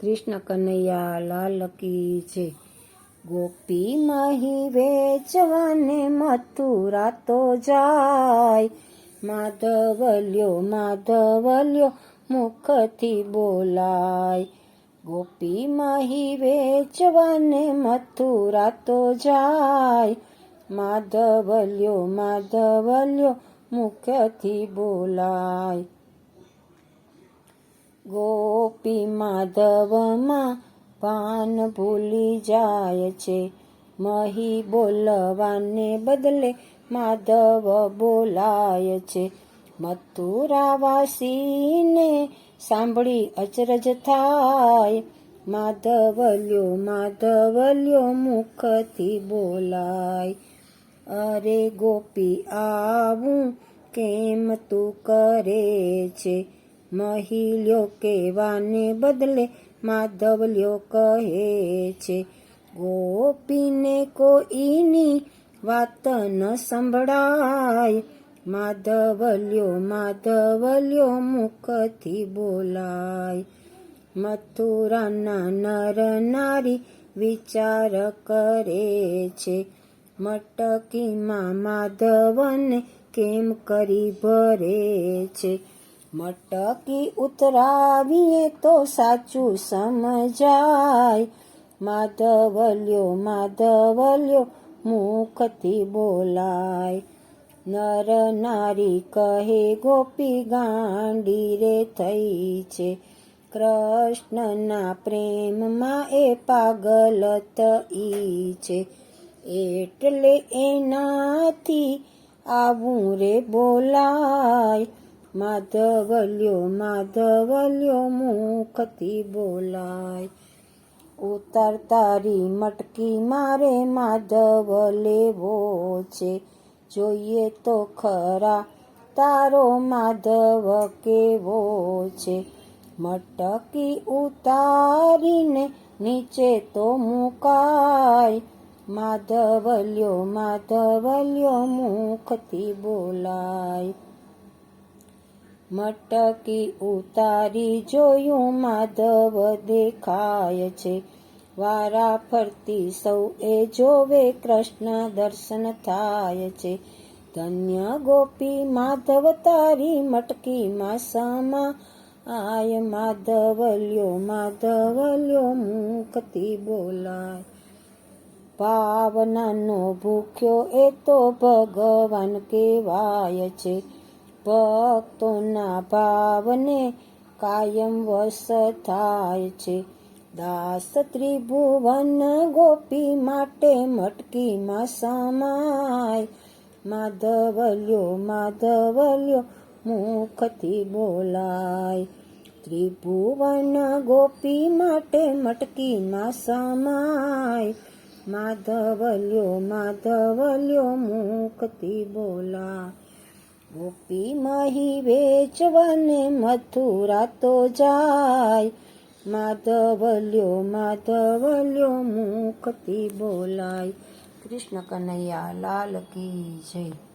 કૃષ્ણ કનૈયા લાલ કી છે. ગોપી માહી વેચવાને મથુરા તો જાય. માધવલ્યો માધવલ્યો મુખથી બોલાય. ગોપી માહી વેચવાને મથુરા તો જાય. માધવલ્યો માધવલ્યો મુખથી બોલાય. ગોપી માધવમાં પાન ભૂલી જાય છે. મહી બોલવાને બદલે માધવ બોલાય છે. મથુરાવાસીને સાંભળી અચરજ થાય. માધવલ્યો માધવલ્યો મુખથી બોલાય. અરે ગોપી, આવું કેમ તું કરે છે? મહિલ્યો કહેવાને બદલે માધવલ્યો કહે છે, ગોપીને કોઈની વાત ન સંભળાય. માધવલ્યો માધવલ્યો મુખથી બોલાય. મથુરાના નર નારી વિચાર કરે છે, મટકીમાં માધવને કેમ કરી ભરે છે? મટકી ઉતરાવીએ તો સાચું સમજાય. માધવલ્યો માધવલ્યો, મુખથી બોલાય. નર નારી કહે, ગોપી ગાંડી રે થઈ છે. કૃષ્ણના પ્રેમમાં એ પાગલ થઈ છે. એટલે એનાથી આવું રે બોલાય. માધવલ્યો માધવલ્યો મુખથી બોલાય. ઉતાર તારી મટકી મારે માધવ લેવો છે. જોઈએ તો ખરા તારો માધવ કેવો છે. મટકી ઉતારીને નીચે તો મુકાય. માધવલ્યો માધવલ્યો મુખથી બોલાય. મટકી ઉતારી જોયું માધવ દેખાય છે. વારા ફરતી સૌ એ જોવે કૃષ્ણ દર્શન થાય છે. ધન્ય ગોપી માધવ તારી મટકી સમા આય. માધવલ્યો માધવલ્યો મુખથી બોલાય. ભાવનાનો ભૂખ્યો એ તો ભગવાન કહેવાય છે. ભક્તોના ભાવને કાયમ વસ થાય છે. દાસ ત્રિભુવન ગોપી માટે મટકીમાં સમાય. માધવલ્યો માધવલ્યો, મુખથી બોલાય. ત્રિભુવન ગોપી માટે મટકીમાં સમાય. માધવલ્યો માધવલ્યો, મુખથી બોલાય. ગોપી મહી વેચવાને મથુરા તો જાય. માધવલ્યો માધવલ્યો મુખથી બોલાય. કૃષ્ણ કનૈયા, લાલ કી જય.